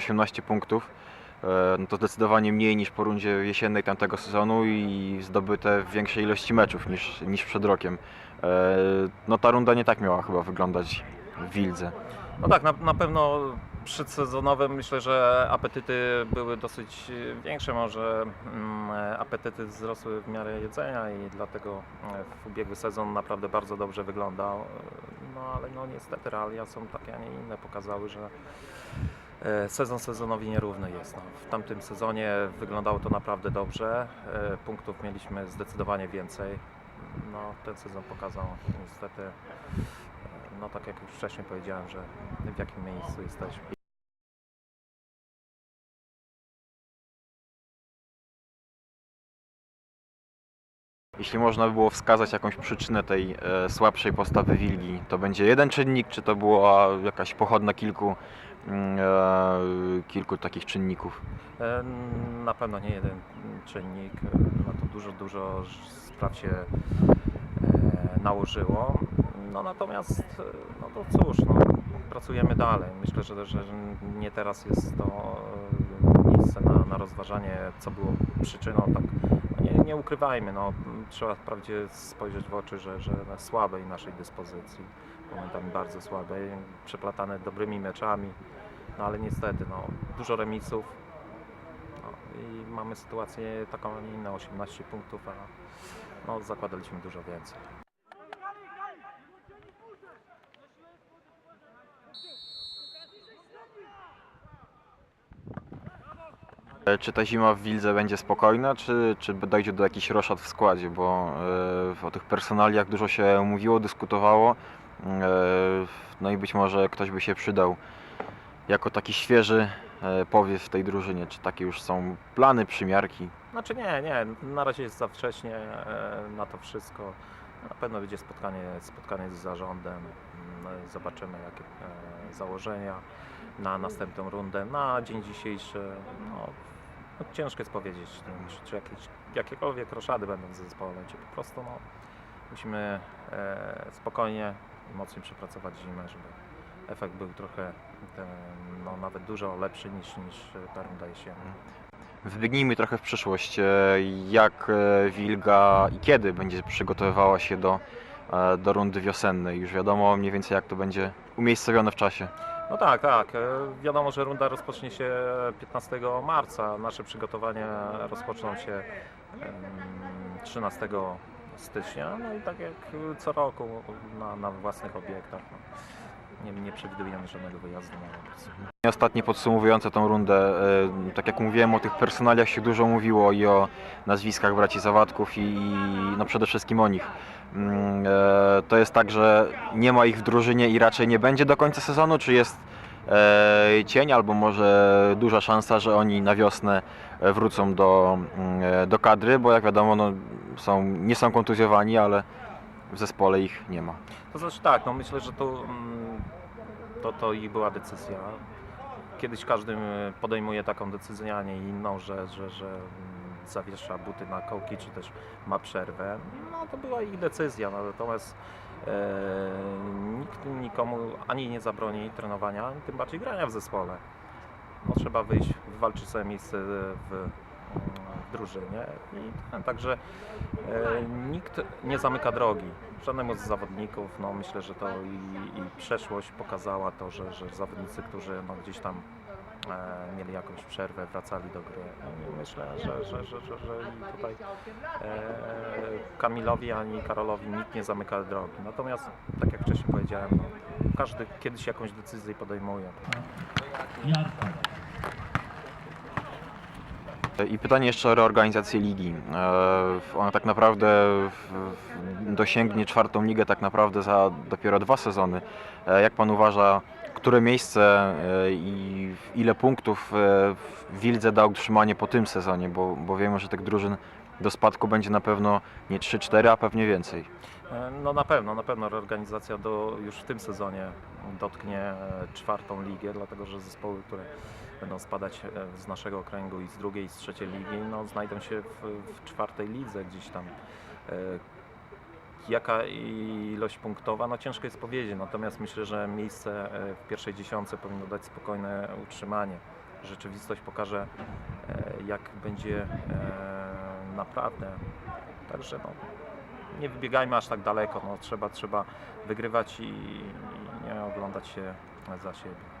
18 punktów. E, No to zdecydowanie mniej niż po rundzie jesiennej tamtego sezonu i zdobyte w większej ilości meczów niż, niż przed rokiem. E, No ta runda nie tak miała chyba wyglądać w Wildze. No tak, na, na pewno przedsezonowe myślę, że apetyty były dosyć większe, może mm, apetyty wzrosły w miarę jedzenia i dlatego e, w ubiegły sezon naprawdę bardzo dobrze wyglądał. No ale no niestety realia są takie, a nie inne, pokazały, że sezon sezonowi nierówny jest. No, w tamtym sezonie wyglądało to naprawdę dobrze, e, punktów mieliśmy zdecydowanie więcej. No, ten sezon pokazał niestety no tak jak już wcześniej powiedziałem, że w jakim miejscu jesteśmy. Jeśli można by było wskazać jakąś przyczynę tej e, słabszej postawy Wilgi, to będzie jeden czynnik, czy to była jakaś pochodna kilku, e, kilku takich czynników? E, Na pewno nie jeden czynnik, e, no to dużo, dużo spraw się e, nałożyło. No natomiast, e, no to cóż, no, pracujemy dalej. Myślę, że, że nie teraz jest to e, miejsce na, na rozważanie, co było przyczyną. Tak, nie, nie ukrywajmy, no, trzeba wprawdzie spojrzeć w oczy, że, że na słabej naszej dyspozycji, momentami bardzo słabej, przeplatane dobrymi meczami, no ale niestety, no, dużo remisów, no, i mamy sytuację taką, a nie inną, 18 punktów, a no, zakładaliśmy dużo więcej. E, Czy ta zima w Wildze będzie spokojna, czy, czy dojdzie do jakichś roszad w składzie? Bo e, o tych personaliach dużo się mówiło, dyskutowało. E, no i być może ktoś by się przydał jako taki świeży e, powiew w tej drużynie. Czy takie już są plany, przymiarki? Znaczy nie, nie, na razie jest za wcześnie e, na to wszystko. Na pewno będzie spotkanie, spotkanie z zarządem, mm, zobaczymy jakie e, założenia na następną rundę. Na dzień dzisiejszy no, no, ciężko jest powiedzieć, czy, czy jakieś, jakiekolwiek roszady będą w zespole, czy po prostu no, musimy e, spokojnie i mocniej przepracować zimę, żeby efekt był trochę ten, no, nawet dużo lepszy niż, niż ta runda jesienna. Wybiegnijmy trochę w przyszłość. E, Jak e, Wilga i kiedy będzie przygotowywała się do, e, do rundy wiosennej? Już wiadomo mniej więcej jak to będzie umiejscowione w czasie. No tak, tak. E, Wiadomo, że runda rozpocznie się 15 marca. Nasze przygotowania rozpoczną się em, 13 stycznia. No i tak jak co roku na, na własnych obiektach. No. Nie, nie przewidujemy żadnego wyjazdu na obóz. Ostatnie podsumowujące tą rundę, e, tak jak mówiłem o tych personaliach się dużo mówiło i o nazwiskach braci Zawadków i i, no przede wszystkim o nich. Mm, e, To jest tak, że nie ma ich w drużynie i raczej nie będzie do końca sezonu, czy jest e, cień albo może duża szansa, że oni na wiosnę e, wrócą do, mm, do kadry, bo jak wiadomo no, są, nie są kontuzjowani, ale w zespole ich nie ma. To znaczy tak, no myślę, że to, mm, to, to ich była decyzja. Kiedyś każdy podejmuje taką decyzję, a nie inną, że, że, że zawiesza buty na kołki, czy też ma przerwę. No to była ich decyzja, no, natomiast e, nikt nikomu ani nie zabroni trenowania, ani tym bardziej grania w zespole. No, trzeba wyjść, wywalczyć sobie miejsce w, drużynie i ten, także e, nikt nie zamyka drogi żadnemu z zawodników. No, myślę, że to i, i przeszłość pokazała to, że, że zawodnicy, którzy no, gdzieś tam mieli jakąś przerwę, wracali do gry. Myślę, że, że, że, że, że tutaj e, Kamilowi ani Karolowi nikt nie zamyka drogi. Natomiast, tak jak wcześniej powiedziałem, no, każdy kiedyś jakąś decyzję podejmuje. I pytanie jeszcze o reorganizację ligi. E, Ona tak naprawdę dosięgnie czwartą ligę tak naprawdę za dopiero dwa sezony. E, Jak pan uważa, które miejsce e, i ile punktów Wildze da utrzymanie po tym sezonie? Bo, bo wiemy, że tych drużyn do spadku będzie na pewno nie 3-4, a pewnie więcej. E, No na pewno, na pewno reorganizacja do, już w tym sezonie dotknie e, czwartą ligę, dlatego że zespoły, które będą spadać e, z naszego okręgu i z drugiej i z trzeciej ligi, no, znajdą się w, w czwartej lidze gdzieś tam. Jaka ilość punktowa? No ciężko jest powiedzieć, natomiast myślę, że miejsce w pierwszej dziesiątce powinno dać spokojne utrzymanie. rzeczywistość pokaże, jak będzie naprawdę. Także no, nie wybiegajmy aż tak daleko. No, trzeba, trzeba wygrywać i, i nie oglądać się za siebie.